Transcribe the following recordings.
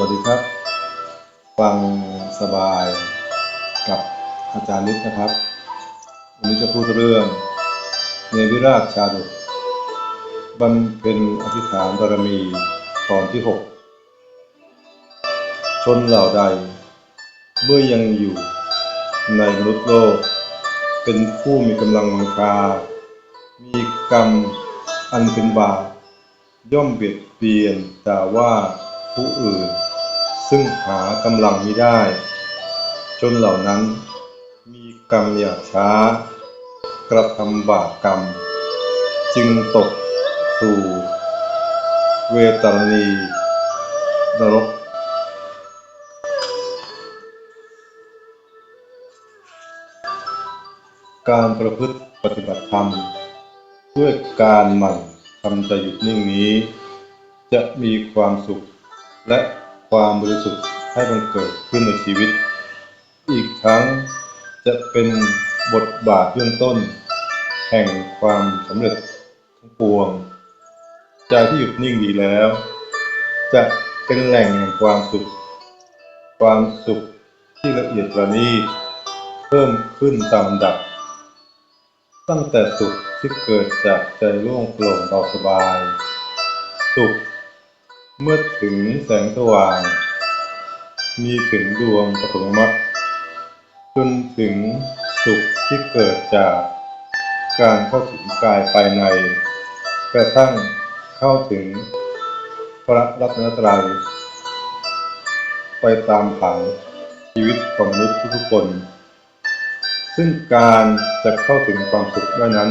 วัสดีครับ ฟังสบายกับอาจารย์นิดนะครับ วันนี้จะพูดเรื่องเนวิราชชาดกบำเพ็ญอธิษฐานบารมีตอนที่หกชนเหล่าใด เมื่อยังอยู่ในมนุษย์โลก เป็นผู้มีกำลังวังชามีกรรมอันเป็นบาปย่อมเบียดเบียนแต่ว่าผู้อื่น ซึ่งหากำลังมิได้ จนเหล่านั้น มีกรรมอย่างช้า กระทำบาปกรรม จึงตกสู่ เวตาลีนรกการประพฤติปฏิบัติธรรมด้วยการหมั่นทำใจหยุดนิ่งนี้ จะมีความสุขและ ความบริสุทธิ์ให้บังเกิดขึ้นในชีวิต อีกทั้งจะเป็นบทบาทเบื้องต้น แห่งความสำเร็จทั้งปวงใจที่หยุดนิ่งดีแล้ว จะเป็นแหล่งแห่งความสุข ความสุขที่ละเอียดประณีตเพิ่มขึ้นตามดับ ตั้งแต่สุขที่เกิดจากใจโล่งโปร่งเบาสบาย สุข เมื่อถึงแสงสว่าง มีถึงดวงปฐมมรรคจนถึงสุขที่เกิดจากการเข้าถึงกายภายใน กระทั่งเข้าถึงพระรัตนตรัย ไปตามผังชีวิตของมนุษย์ทุกคน ซึ่งการจะเข้าถึงความสุขได้นั้น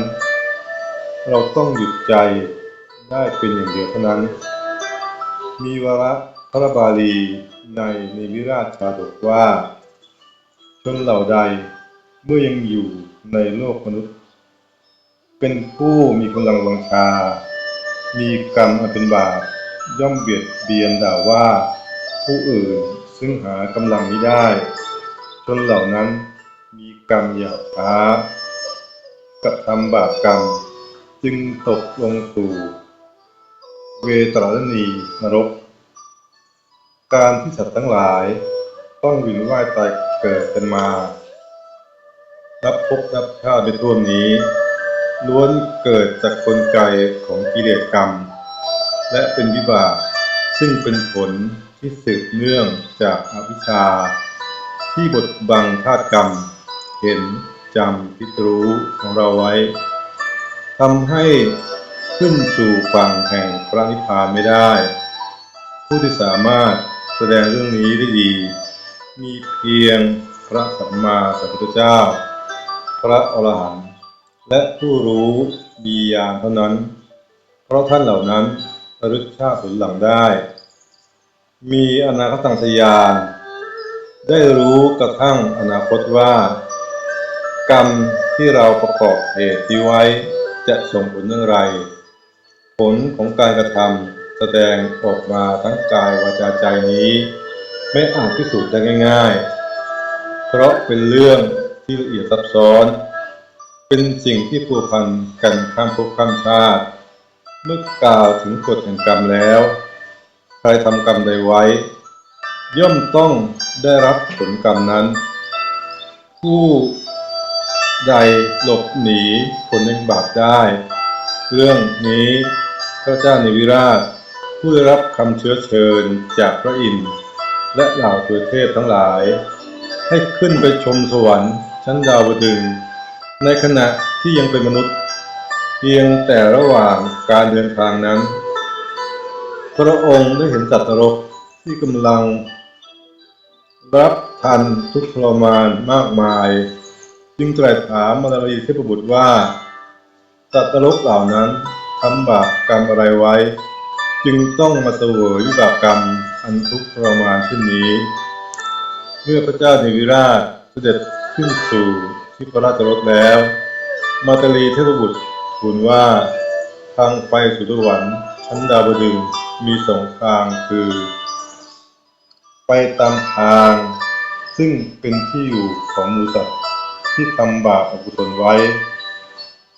เราต้องหยุดใจได้เป็นอย่างเดียวเท่านั้น มีวระพระบาลีในในวิราชชาดกว่า ชนเหล่าใดเมื่อยังอยู่ในโลกมนุษย์ เป็นผู้มีกำลังวังชา มีกรรมอันเป็นบาปย่อมเบียดเบียนด่าว่า ผู้อื่นซึ่งหากำลังไม่ได้ ชนเหล่านั้นมีกรรมหยาบช้ากระทำบาปกรรม จึงตกลงสู่ เวตรณีนรก การที่สัตว์ทั้งหลาย ต้องวินว่ายตายเกิดกันมา รับภพรับชาติเป็นทั่วนี้ ล้วนเกิดจากกลไกของกิเลสกรรม และเป็นวิบากซึ่งเป็นผลที่สืบเนื่องจากอวิชชา ที่บดบังธาตุกรรม เห็นจำพิจรู้ของเราไว้ทำให้ ขึ้นสู่ฝั่งแห่งพระนิพพานไม่ได้ ผู้ที่สามารถแสดงเรื่องนี้ได้ดี มีเพียงพระสัมมาสัมพุทธเจ้า พระอรหันต์และผู้รู้มีญาณเท่านั้น เพราะท่านเหล่านั้นรึกชาติผลหลังได้ มีอนาคตังสยาน ได้รู้กระทั่งอนาคตว่า กรรมที่เราประกอบเหตุที่ไว้จะส่งผลอย่างไร ผลของการกระทำแสดงออกมาทั้งกายวาจาใจนี้ ไม่อาจพิสูจน์ได้ง่าย ๆ เพราะเป็นเรื่องที่ละเอียดซับซ้อน เป็นสิ่งที่ผูกพันกันข้ามภพข้ามชาติ เมื่อกล่าวถึงกฎแห่งกรรมแล้ว ใครทำกรรมใดไว้ ย่อมต้องได้รับผลกรรมนั้น ผู้ใดหลบหนีผลแห่งบาปได้ เรื่องนี้ พระเจ้าในวิราช ผู้ได้รับคำเชื้อเชิญจากพระอินทร์และเหล่าเทวเทพทั้งหลาย ให้ขึ้นไปชมสวรรค์ชั้นดาวดึง ในขณะที่ยังเป็นมนุษย์ เพียงแต่ระหว่างการเดินทางนั้น พระองค์ได้เห็นสัตว์นรกที่กำลัง รับทันทุกข์ทรมานมากมาย จึงตรัสถามมารวีเทพบุตรว่าสัตว์นรกเหล่านั้น ทำบาปกรรมอะไรไว้ จึงต้องมาเสวยวิบากกรรมอันทุกข์ทรมานเช่นนี้ เมื่อพระเจ้าเนวิราชเสด็จขึ้นสู่ที่พระราชรถแล้ว มาตาลีเทพบุตรทูลว่าทางไปสู่สวรรค์ชั้นดาวดึงมีสองทางคือ ไปตามทาง ซึ่งเป็นที่อยู่ของมูสัตว์ที่ทำบาปอกุศลไว้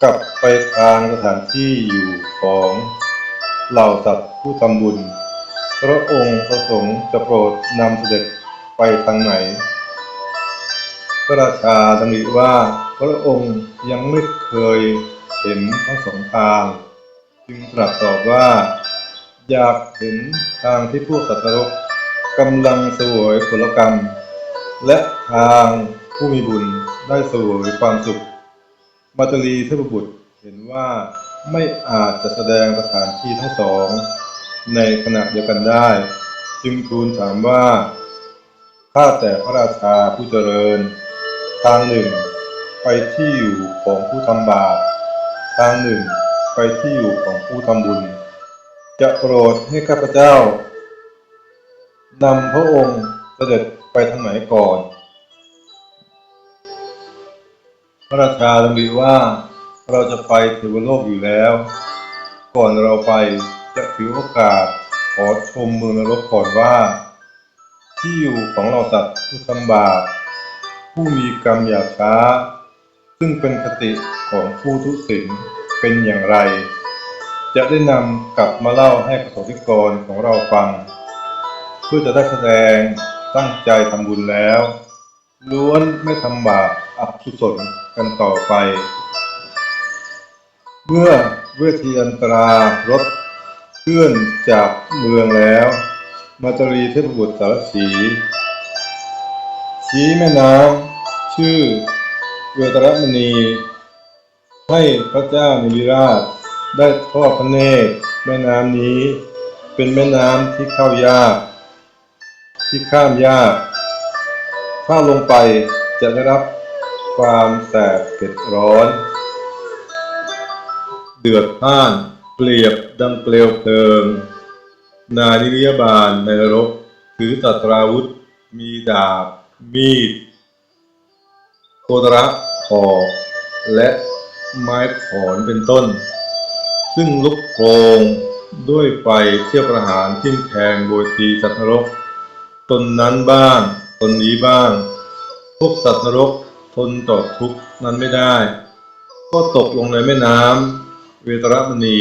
กลับไปทางสถานที่อยู่ของเหล่าสัตว์ผู้ทำบุญ พระองค์ประสงค์จะโปรดนำเสด็จไปทางไหน พระราชาดำริว่าพระองค์ยังไม่เคยเห็นทั้งสองทาง จึงตรัสตอบว่า อยากเห็นทางที่พวกสัตว์รกกำลังสวยผลกรรม และทางผู้มีบุญได้สวยความสุข มาตรีเทพบุตรเห็นว่าไม่อาจจะแสดงสถานที่ทั้งสอง ในขณะเดียวกันได้ จึงทูลถามว่าข้าแต่พระราชาผู้เจริญ ทางหนึ่ง ไปที่อยู่ของผู้ทำบาปทางหนึ่ง ไปที่อยู่ของผู้ทำบุญ จะโปรดให้ข้าพเจ้านำพระองค์เสด็จไปทางไหนก่อน ระราชาดำริว่า เราจะไปเทวโลกอยู่แล้ว ก่อนเราไปจะถือโอกาสขอชมเมืองนรกก่อนว่า ที่อยู่ของเราสัตว์ผู้ทำบาปผู้มีกรรมหยาบช้า ซึ่งเป็นคติของผู้ทุศิลเป็นอย่างไร จะได้นำกลับมาเล่าให้ประสบกรของเราฟัง เพื่อจะได้แสดงตั้งใจทำบุญแล้ว ล้วนไม่ทำบาปอับสุศลกันต่อไป เมื่อเวทีอันตรารถเคลื่อนจากเมืองแล้ว มาตรีเทพบุตรสารสีชี้แม่น้ำชื่อเวตรมณี ให้พระเจ้านิริราชได้ทอดพระเนตรแม่น้ำนี้ เป็นแม่น้ำที่เข้ายาก ที่ข้ามยาก ถ้าลงไปจะได้รับความแสบเผ็ดร้อน เดือดพ่านเปรียบดังเปลวเพลิง นานิริยบาลในนรกถือตัตราวุธ มีดาบ มีด โคตระหอกและไม้ขอนเป็นต้น ซึ่งลุกโกงด้วยไฟเที่ยวประหารทิ่มแทงโบยตีสัตว์นรก ตนนั้นบ้าง ตนนี้บ้าง พวกสัตว์นรกทนต่อทุกข์นั้นไม่ได้ ก็ตกลงในแม่น้ำเวตรมณี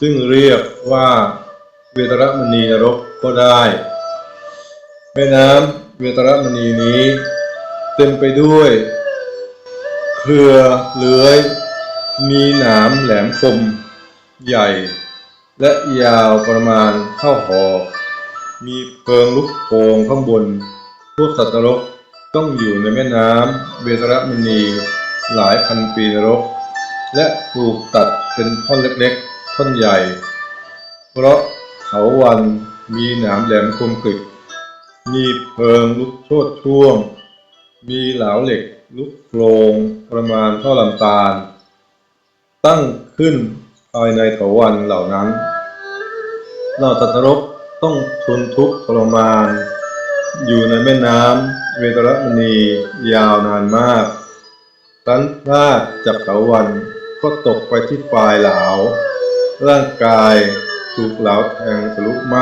ซึ่งเรียกว่าเวตรมณีนรกก็ได้ แม่น้ำเวตรมณีนี้ เต็มไปด้วย เครือเลื้อย มีหนามแหลมคม ใหญ่ และยาวประมาณเท่าหอกมีเพลิงลุกโผงข้างบน พวกสัตว์นรกต้องอยู่ในแม่น้ำเวตรมณีหลายพันปีนรก และถูกตัดเป็นท่อนเล็กๆ ท่อนใหญ่ เพราะเขาวันมีหนามแหลมคมกริบมีเพลิงลุกโชดช่วง มีเหลาเหล็กลุกโครงประมาณเท่าลำตาล ตั้งขึ้นภายในเถาวันเหล่านั้นเราสัตว์นรกต้องทนทุกข์ทรมาน อยู่ในแม่น้ำเวตรมณียาวนานมากครั้นพลาดจากเถาวันก็ตกไปที่ปลายเหลาร่างกายถูกเหลาแทงทะลุไหม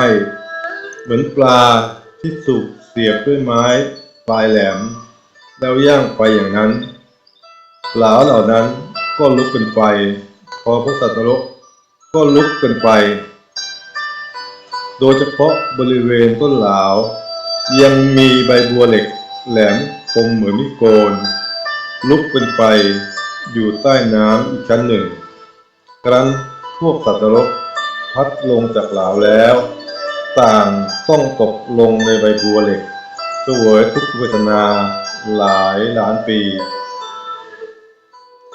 เหมือนปลาที่สุกเสียบด้วยไม้ปลายแหลม แล้วย่างไปอย่างนั้น เหลาเหล่านั้นก็ลุกเป็นไฟ พอพวกสัตว์นรกก็ลุกเป็นไฟ โดยเฉพาะบริเวณต้นเหลา ยังมีใบบัวเหล็กแหลมคมเหมือนมิโกน ลุกเป็นไฟอยู่ใต้น้ำอีกชั้นหนึ่ง ครั้นพวกสัตว์นรกพัดลงจากเหลาแล้ว ต่างต้องตกลงในใบบัวเหล็กสวยทุกเวทนาหลายล้านปี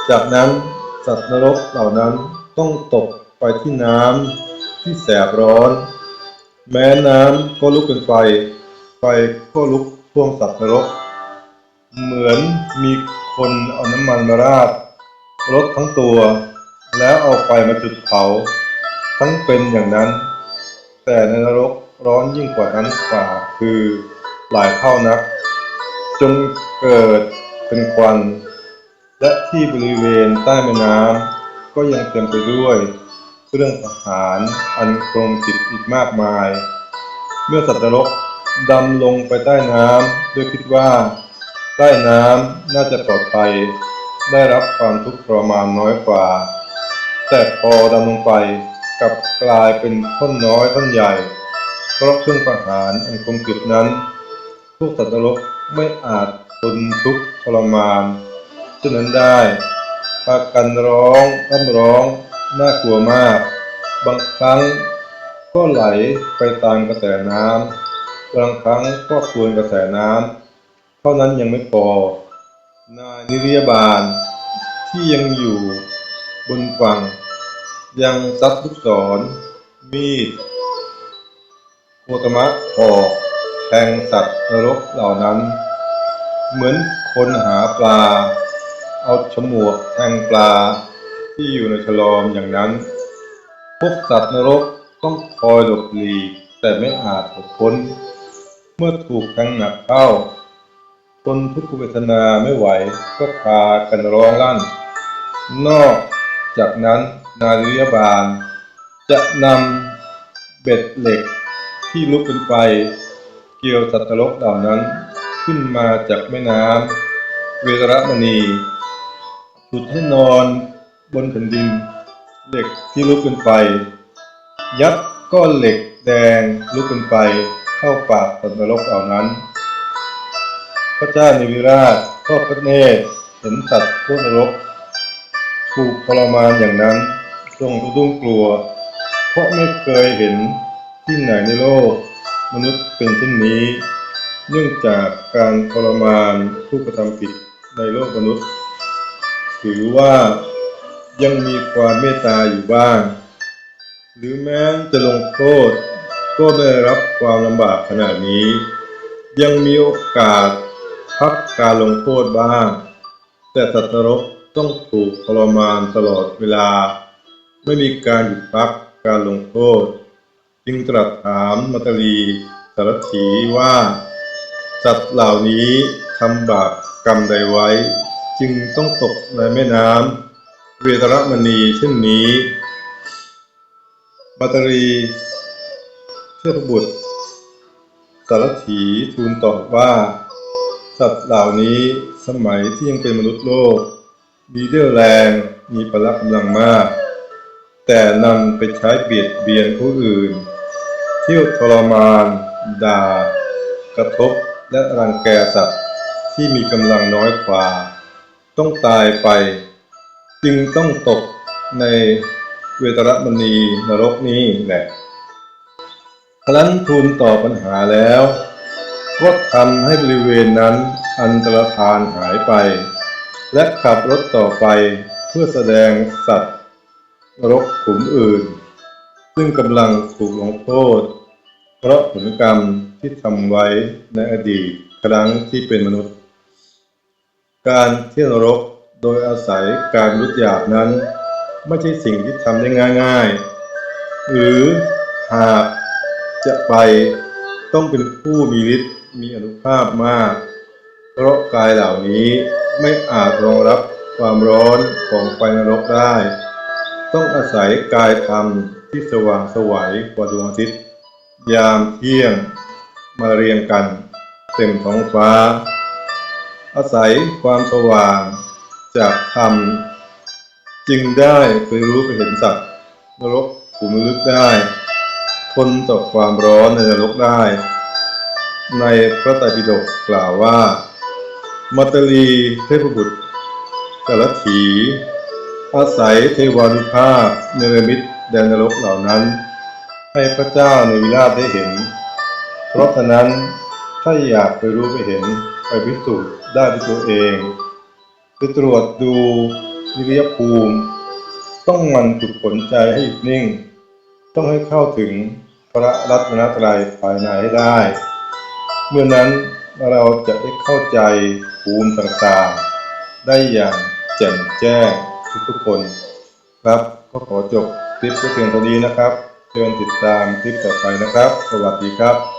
จากนั้นสัตว์นรกเหล่านั้นต้องตกไปที่น้ำที่แสบร้อน แม้น้ำก็ลุกเป็นไฟ ไฟก็ลุกท่วมสัตว์นรก เหมือนมีคนเอาน้ำมันมาราดรถทั้งตัว แล้วเอาไฟมาจุดเผา ทั้งเป็นอย่างนั้น แต่ในนรกร้อนยิ่งกว่านั้นกว่าคือหลายเท่านัก จนเกิดเป็นควัน และที่บริเวณใต้แม่น้ำก็ยังเต็มไปด้วยเครื่องทหารอันกรมจิตอีกมากมาย เมื่อสัตว์นรก ดำลงไปใต้น้ำด้วยคิดว่า ใต้น้ำน่าจะปลอดภัย ได้รับความทุกข์ทรมานน้อยกว่า แต่พอดำลงไปกลับกลายเป็นท่อนน้อยท่อนใหญ่ เพราะเครื่องประหารอันคมกริบนั้น พวกสัตว์นรกไม่อาจทนทุกข์ทรมานเช่นนั้นได้พากันร้องร่ำร้องน่ากลัวมาก บางครั้งก็ไหลไปตามกระแสน้ำ บางครั้งก็ควนกระแสน้ำเท่านั้นยังไม่พอ นายนิรยาบาลที่ยังอยู่บนฝั่ง ยังซัดลูกศร มีดโคตมะหอกแทงสัตว์นรกเหล่านั้น เหมือนคนหาปลา เอาฉมวกแทงปลาที่อยู่ในฉลอมอย่างนั้น พวกสัตว์นรกต้องคอยหลบหลีกแต่ไม่อาจหลบพ้น เมื่อถูกแทงหนักเข้าทนทุกขเวทนาไม่ไหวก็พากันร้องลั่น นอกจากนั้นนาริยบาล จะนำเบ็ดเหล็กที่ลุกเป็นไฟเกี่ยวสัตว์นรกเหล่านั้นขึ้นมาจากแม่น้ำเวรมณีฉุดให้นอนบนแผ่นดิน เหล็กที่ลุกเป็นไฟยัดก้อนเหล็กแดงลุกเป็นไฟ เข้าปากสัตว์นรกเหล่านั้น พระเจ้านิวิราชก็พระเนตรเห็นสัตว์ทุกนรกถูกทรมานอย่างนั้นทรงสะดุ้งกลัว เพราะไม่เคยเห็นที่ไหนในโลก มนุษย์เป็นเช่นนี้ เนื่องจากการทรมานผู้กระทำผิดในโลกมนุษย์ ถือว่ายังมีความเมตตาอยู่บ้าง หรือแม้จะลงโทษ ก็ได้รับความลำบากขนาดนี้ ยังมีโอกาสพักการลงโทษบ้าง แต่สัตว์นรกต้องถูกทรมานตลอดเวลา ไม่มีการหยุดพักการลงโทษ จึงตรัสถามมัตตลีสารถีว่าสัตว์เหล่านี้ทำบาปกรรมใดไว้ จึงต้องตกในแม่น้ำเวตรมณีเช่นนี้มัตตลี เทพบุตรสารถีทูลตอบว่า สัตว์เหล่านี้สมัยที่ยังเป็นมนุษย์โลก มีเรี่ยวแรงมีพละกำลังมาก แต่นำไปใช้เบียดเบียนผู้อื่น เที่ยวทรมาน ด่า กระทบและรังแกสัตว์ที่มีกำลังน้อยกว่า ต้องตายไป จึงต้องตกในเวตรมณีนรกนี้แหละ ครั้นทูลตอบปัญหาแล้ว ก็ทำให้บริเวณนั้นอันตรธานหายไป และขับรถต่อไปเพื่อแสดงสัตว์รกขุมอื่น ซึ่งกำลังถูกลงโทษ เพราะผลกรรมที่ทำไว้ในอดีตครั้งที่เป็นมนุษย์ การเที่ยวรกโดยอาศัยการรุดหยาบนั้น ไม่ใช่สิ่งที่ทำได้ง่าย ๆ หรือหาก จะไปต้องเป็นผู้มีฤทธิ์มีอนุภาพมาก เพราะกายเหล่านี้ไม่อาจรองรับความร้อนของไฟนรกได้ ต้องอาศัยกายธรรมที่สว่างสวัยกว่าดวงอาทิตย์ ยามเที่ยงมาเรียงกัน เต็มท้องฟ้า อาศัยความสว่างจากธรรม จึงได้ไปรู้ไปเห็นสัตว์นรกขุมลึกได้ ทนต่อความร้อนในนรกได้ ในพระไตรปิฎกกล่าวว่า มัตตลีเทพบุตรกรถีอาศัยเทวานุภาพเนรมิตแดนนรกเหล่านั้น ให้พระเจ้าในวิราชได้เห็น เพราะฉะนั้นถ้าอยากไปรู้ไปเห็นไปพิสูจน์ได้ด้วยตัวเองไปตรวจดูวิรยภูมิ ต้องมันฝึกฝนใจให้หยุดนิ่ง ต้องให้เข้าถึงพระรัตนตรัยภายในให้ได้ เมื่อนั้นเราจะได้เข้าใจภูมิต่างๆ ได้อย่างแจ่มแจ้งทุกๆคน ครับก็ขอจบคลิปเพียงเท่านี้นะครับเชิญติดตามคลิปต่อไปนะครับ สวัสดีครับ